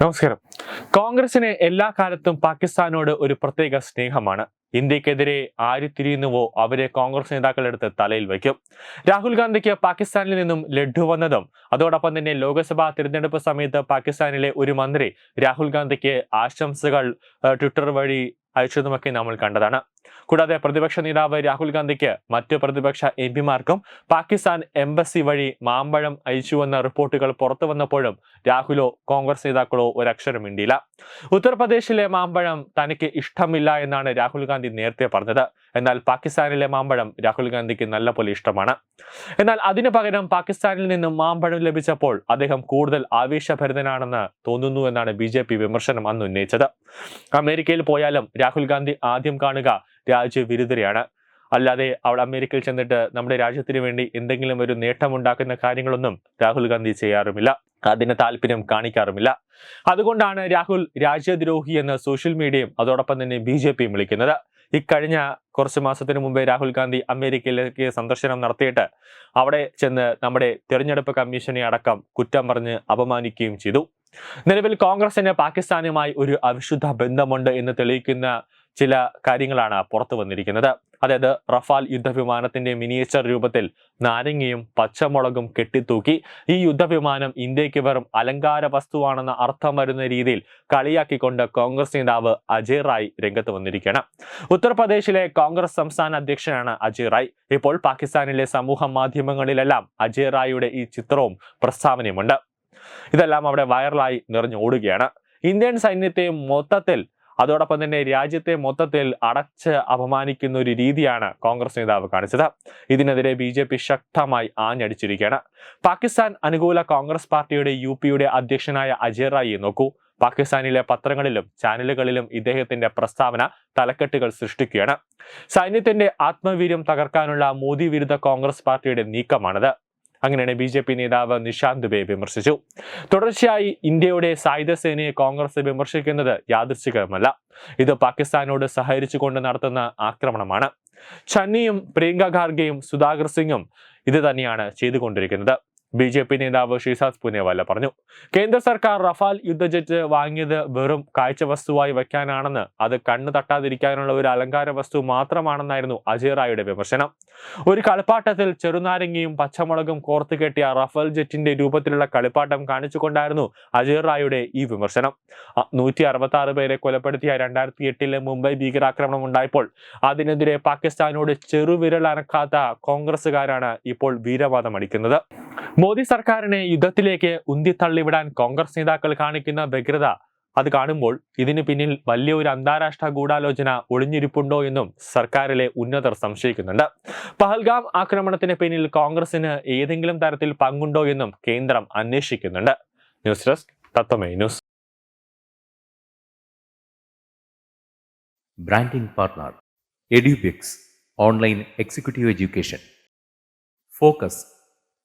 നമസ്കാരം. കോൺഗ്രസിന് എല്ലാ കാലത്തും പാകിസ്ഥാനോട് ഒരു പ്രത്യേക സ്നേഹമാണ്. ഇന്ത്യക്കെതിരെ ആര് തിരിയുന്നുവോ അവരെ കോൺഗ്രസ് നേതാക്കളെടുത്ത് തലയിൽ വയ്ക്കും. രാഹുൽ ഗാന്ധിക്ക് പാകിസ്ഥാനിൽ നിന്നും ലഡ്ഡു വന്നതും അതോടൊപ്പം തന്നെ ലോക്സഭാ തിരഞ്ഞെടുപ്പ് സമയത്ത് പാകിസ്ഥാനിലെ ഒരു മന്ത്രി രാഹുൽ ഗാന്ധിക്ക് ആശംസകൾ ട്വിറ്റർ വഴി അയച്ചതുമൊക്കെ നമ്മൾ കണ്ടതാണ്. കൂടാതെ പ്രതിപക്ഷ നേതാവ് രാഹുൽ ഗാന്ധിക്ക് മറ്റു പ്രതിപക്ഷ എം പിമാർക്കും പാകിസ്ഥാൻ എംബസി വഴി മാമ്പഴം അയച്ചുവെന്ന റിപ്പോർട്ടുകൾ പുറത്തു വന്നപ്പോഴും രാഹുലോ കോൺഗ്രസ് നേതാക്കളോ ഒരക്ഷരം മിണ്ടിയില്ല. ഉത്തർപ്രദേശിലെ മാമ്പഴം തനിക്ക് ഇഷ്ടമില്ല എന്നാണ് രാഹുൽ ഗാന്ധി നേരത്തെ പറഞ്ഞത്. എന്നാൽ പാകിസ്ഥാനിലെ മാമ്പഴം രാഹുൽ ഗാന്ധിക്ക് നല്ലപോലെ ഇഷ്ടമാണ്. എന്നാൽ അതിനു പകരം പാകിസ്ഥാനിൽ നിന്നും മാമ്പഴം ലഭിച്ചപ്പോൾ അദ്ദേഹം കൂടുതൽ ആവേശഭരിതനാണെന്ന് തോന്നുന്നു എന്നാണ് ബി വിമർശനം അന്ന് ഉന്നയിച്ചത്. അമേരിക്കയിൽ പോയാലും രാഹുൽ ഗാന്ധി ആദ്യം കാണുക രാജ്യവിരുദ്ധരെയാണ്. അല്ലാതെ അവൾ അമേരിക്കയിൽ ചെന്നിട്ട് നമ്മുടെ രാജ്യത്തിന് വേണ്ടി എന്തെങ്കിലും ഒരു നേട്ടമുണ്ടാക്കുന്ന കാര്യങ്ങളൊന്നും രാഹുൽ ഗാന്ധി ചെയ്യാറുമില്ല. അതിന് താല്പര്യം കാണിക്കാറുമില്ല. അതുകൊണ്ടാണ് രാഹുൽ രാജ്യദ്രോഹി എന്ന് സോഷ്യൽ മീഡിയയും അതോടൊപ്പം തന്നെ ബി ജെ പിയും വിളിക്കുന്നത്. ഇക്കഴിഞ്ഞ കുറച്ച് മാസത്തിന് മുമ്പേ രാഹുൽ ഗാന്ധി അമേരിക്കയിലേക്ക് സന്ദർശനം നടത്തിയിട്ട് അവിടെ ചെന്ന് നമ്മുടെ തിരഞ്ഞെടുപ്പ് കമ്മീഷനെ അടക്കം കുറ്റം പറഞ്ഞ് അപമാനിക്കുകയും ചെയ്തു. നിലവിൽ കോൺഗ്രസിന് പാകിസ്ഥാനുമായി ഒരു അവിശുദ്ധ ബന്ധമുണ്ട് എന്ന് തെളിയിക്കുന്ന ചില കാര്യങ്ങളാണ് പുറത്തു വന്നിരിക്കുന്നത്. അതായത് റഫാൽ യുദ്ധവിമാനത്തിന്റെ മിനിയേച്ചർ രൂപത്തിൽ നാരങ്ങയും പച്ചമുളകും കെട്ടിത്തൂക്കി. ഈ യുദ്ധവിമാനം ഇന്ത്യയ്ക്ക് വെറും അലങ്കാര വസ്തുവാണെന്ന അർത്ഥം വരുന്ന രീതിയിൽ കളിയാക്കിക്കൊണ്ട് കോൺഗ്രസ് നേതാവ് അജയ് റായ് രംഗത്ത് വന്നിരിക്കുകയാണ്. ഉത്തർപ്രദേശിലെ കോൺഗ്രസ് സംസ്ഥാന അധ്യക്ഷനാണ് അജയ് റായ്. ഇപ്പോൾ പാകിസ്ഥാനിലെ സമൂഹ മാധ്യമങ്ങളിലെല്ലാം അജയ് റായിയുടെ ഈ ചിത്രവും പ്രസ്താവനയുമുണ്ട്. ഇതെല്ലാം അവിടെ വൈറലായി നിറഞ്ഞു ഓടുകയാണ്. ഇന്ത്യൻ സൈന്യത്തെ മൊത്തത്തിൽ അതോടൊപ്പം തന്നെ രാജ്യത്തെ മൊത്തത്തിൽ അടച്ച് അപമാനിക്കുന്ന ഒരു രീതിയാണ് കോൺഗ്രസ് നേതാവ് കാണിച്ചത്. ഇതിനെതിരെ ബി ജെ പി ശക്തമായി ആഞ്ഞടിച്ചിരിക്കുകയാണ്. പാകിസ്ഥാൻ അനുകൂല കോൺഗ്രസ് പാർട്ടിയുടെ യു പിയുടെ അധ്യക്ഷനായ അജയ് റായിയെ നോക്കൂ. പാകിസ്ഥാനിലെ പത്രങ്ങളിലും ചാനലുകളിലും ഇദ്ദേഹത്തിന്റെ പ്രസ്താവന തലക്കെട്ടുകൾ സൃഷ്ടിക്കുകയാണ്. സൈന്യത്തിന്റെ ആത്മവീര്യം തകർക്കാനുള്ള മോദി വിരുദ്ധ കോൺഗ്രസ് പാർട്ടിയുടെ നീക്കമാണിത്. അങ്ങനെയാണ് ബി ജെ പി നേതാവ് നിഷാന്ത് ബേ വിമർശിച്ചു. തുടർച്ചയായി ഇന്ത്യയുടെ സായുധ സേനയെ കോൺഗ്രസ് വിമർശിക്കുന്നത് യാദൃശ്ചികമല്ല. ഇത് പാകിസ്ഥാനോട് സഹകരിച്ചുകൊണ്ട് നടത്തുന്ന ആക്രമണമാണ്. ചന്നിയും പ്രിയങ്ക ഖാർഗെയും സുധാകർ സിംഗും ഇത് തന്നെയാണ് ചെയ്തുകൊണ്ടിരിക്കുന്നത്. ബി ജെ പി നേതാവ് ശ്രീസാദ് പുനേവാല പറഞ്ഞു. കേന്ദ്ര സർക്കാർ റഫാൽ യുദ്ധജെറ്റ് വാങ്ങിയത് വെറും കാഴ്ച വസ്തുവായി വയ്ക്കാനാണെന്ന് അത് കണ്ണു തട്ടാതിരിക്കാനുള്ള ഒരു അലങ്കാര വസ്തു മാത്രമാണെന്നായിരുന്നു അജയ് റായുടെ വിമർശനം. ഒരു കളിപ്പാട്ടത്തിൽ ചെറുനാരങ്ങയും പച്ചമുളകും കോർത്തു കെട്ടിയ റഫാൽ ജെറ്റിന്റെ രൂപത്തിലുള്ള കളിപ്പാട്ടം കാണിച്ചുകൊണ്ടായിരുന്നു അജയ് റായുടെ ഈ വിമർശനം. നൂറ്റി അറുപത്തി ആറ് പേരെ കൊലപ്പെടുത്തിയ രണ്ടായിരത്തി എട്ടിലെ മുംബൈ ഭീകരാക്രമണം ഉണ്ടായപ്പോൾ അതിനെതിരെ പാകിസ്ഥാനോട് ചെറുവിരൽ അനക്കാത്ത കോൺഗ്രസ്സുകാരാണ് ഇപ്പോൾ വീരവാദം അടിക്കുന്നത് മോദി സർക്കാരിനെ യുദ്ധത്തിലേക്ക് ഉന്തിത്തള്ളിവിടാൻ കോൺഗ്രസ് നേതാക്കൾ കാണിക്കുന്ന വ്യഗ്രത അത് കാണുമ്പോൾ ഇതിന് പിന്നിൽ വലിയൊരു അന്താരാഷ്ട്ര ഗൂഢാലോചന ഒളിഞ്ഞിരിപ്പുണ്ടോ എന്നും സർക്കാരിലെ ഉന്നതർ സംശയിക്കുന്നുണ്ട്. പഹൽഗാം ആക്രമണത്തിന് പിന്നിൽ കോൺഗ്രസിന് ഏതെങ്കിലും തരത്തിൽ പങ്കുണ്ടോ എന്നും കേന്ദ്രം അന്വേഷിക്കുന്നുണ്ട്. News desk Tatwamayi news. Branding partner Edubix online executive education. Focus